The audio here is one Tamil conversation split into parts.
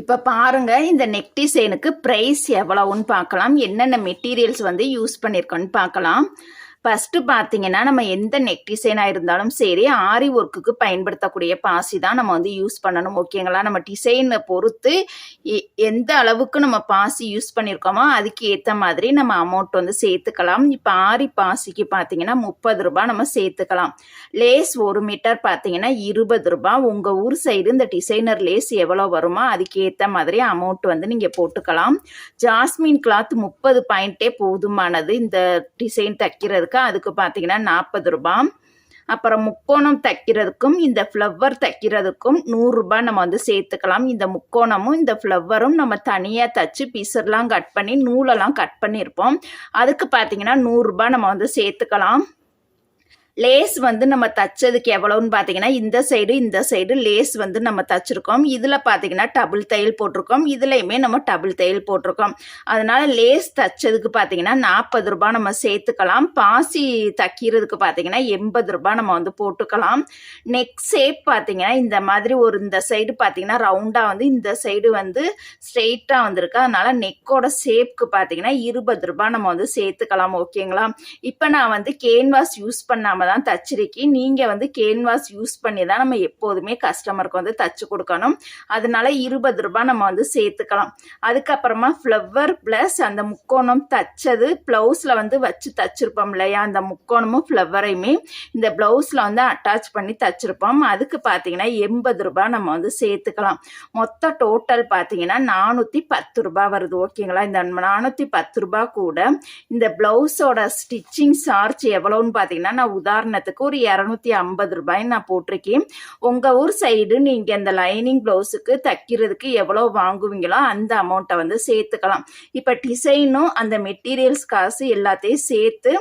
இப்போ பாருங்க இந்த நெக் டிசைனுக்கு ப்ரைஸ் எவ்வளவுன்னு பார்க்கலாம். என்னென்ன மெட்டீரியல்ஸ் வந்து யூஸ் பண்ணியிருக்கோன்னு பார்க்கலாம். ஃபஸ்ட்டு பார்த்தீங்கன்னா நம்ம எந்த நெக் டிசைனாக இருந்தாலும் சரி ஆரி ஒர்க்குக்கு பயன்படுத்தக்கூடிய பாசி தான் நம்ம வந்து யூஸ் பண்ணணும் ஓகேங்களா நம்ம டிசைனை பொறுத்து எந்த அளவுக்கு நம்ம பாசி யூஸ் பண்ணியிருக்கோமோ அதுக்கு ஏற்ற மாதிரி நம்ம அமௌண்ட் வந்து சேர்த்துக்கலாம். இப்போ ஆரி பாசிக்கு பார்த்தீங்கன்னா முப்பது ரூபாய் நம்ம சேர்த்துக்கலாம். லேஸ் ஒரு மீட்டர் பார்த்தீங்கன்னா இருபது ரூபாய். உங்கள் ஊர் சைடு இந்த டிசைனர் லேஸ் எவ்வளோ வருமோ அதுக்கு ஏற்ற மாதிரி அமௌண்ட் வந்து நீங்கள் போட்டுக்கலாம். ஜாஸ்மின் கிளாத் முப்பது பாயிண்ட்டே போதுமானது. இந்த டிசைன் தைக்கிறதுக்கு அதுக்கு பார்த்தீங்கன்னா நாற்பது ரூபா அப்புறம் முக்கோணம் தைக்கிறதுக்கும் இந்த ஃப்ளவர் தைக்கிறதுக்கும் நூறுரூபா நம்ம வந்து சேர்த்துக்கலாம். இந்த முக்கோணமும் இந்த ஃப்ளவரும் நம்ம தனியாக தச்சு பீஸர்லாம் கட் பண்ணி நூலெல்லாம் கட் பண்ணியிருப்போம். அதுக்கு பார்த்தீங்கன்னா நூறுரூபா நம்ம வந்து சேர்த்துக்கலாம். லேஸ் வந்து நம்ம தச்சதுக்கு எவ்வளோன்னு பார்த்தீங்கன்னா இந்த சைடு இந்த சைடு லேஸ் வந்து நம்ம தச்சிருக்கோம். இதில் பார்த்தீங்கன்னா டபுள் தையல் போட்டிருக்கோம். இதுலையுமே நம்ம டபுள் தையல் போட்டிருக்கோம். அதனால் லேஸ் தச்சதுக்கு பார்த்தீங்கன்னா நாற்பது ரூபா நம்ம சேர்த்துக்கலாம். பாசி தைக்கிறதுக்கு பார்த்தீங்கன்னா எண்பது ரூபாய் நம்ம வந்து போட்டுக்கலாம். நெக் ஷேப் பார்த்தீங்கன்னா இந்த மாதிரி ஒரு இந்த சைடு பார்த்தீங்கன்னா ரவுண்டாக வந்து இந்த சைடு வந்து ஸ்ட்ரெயிட்டாக வந்திருக்கு. அதனால் நெக்கோட ஷேப்க்கு பார்த்தீங்கன்னா இருபது ரூபாய் நம்ம வந்து சேர்த்துக்கலாம். ஓகேங்களா? இப்போ நான் வந்து கேன்வாஸ் யூஸ் பண்ணாமல் பண்ணாம தான் தச்சிருக்கேன் நீங்கள் வந்து கேன்வாஸ் யூஸ் பண்ணி தான் நம்ம எப்போதுமே கஸ்டமருக்கு வந்து தச்சு கொடுக்கணும். அதனால இருபது ரூபாய் நம்ம வந்து சேர்த்துக்கலாம். அதுக்கப்புறமா ஃப்ளவர் ப்ளஸ் அந்த முக்கோணம் தச்சது ப்ளவுஸில் வந்து வச்சு தச்சிருப்போம் இல்லையா? அந்த முக்கோணமும் ஃப்ளவரையுமே இந்த ப்ளவுஸில் வந்து அட்டாச் பண்ணி தச்சிருப்போம். அதுக்கு பார்த்தீங்கன்னா எண்பது ரூபாய் நம்ம வந்து சேர்த்துக்கலாம். மொத்த டோட்டல் பார்த்தீங்கன்னா நானூற்றி பத்து ரூபாய் வருது. ஓகேங்களா இந்த நானூற்றி பத்து ரூபாய் கூட இந்த ப்ளவுஸோட ஸ்டிச்சிங் சார்ஜ் எவ்வளோன்னு பார்த்தீங்கன்னா நான் உதாரணத்துக்கு ஒரு இரநூத்தி ஐம்பது ரூபாய் நான் போட்டிருக்கேன். உங்கள் ஊர் சைடு நீங்கள் இந்த லைனிங் ப்ளவுஸுக்கு தைக்கிறதுக்கு எவ்வளோ வாங்குவீங்களோ அந்த அமௌண்ட்டை வந்து சேர்த்துக்கலாம். இப்போ டிசைனும் அந்த மெட்டீரியல்ஸ் காசு எல்லாத்தையும் சேர்த்து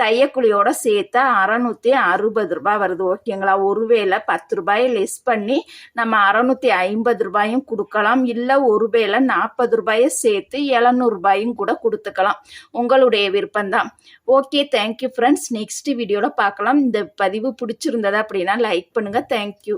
தையக்குழியோட சேர்த்து அறநூற்றி அறுபது ரூபாய் வருது ஓகேங்களா? ஒருவேளை பத்து ரூபாயை லெஸ் பண்ணி நம்ம அறநூற்றி ஐம்பது ரூபாயும் கொடுக்கலாம். இல்லை ஒருவேளை நாற்பது ரூபாயை சேர்த்து எழுநூறுபாயும் கூட கொடுத்துக்கலாம். உங்களுடைய விருப்பம்தான். Okay thank you friends next வீடியோவில் பார்க்கலாம். இந்த பதிவு பிடிச்சிருந்ததா அப்படின்னா லைக் பண்ணுங்கள் தேங்க்யூ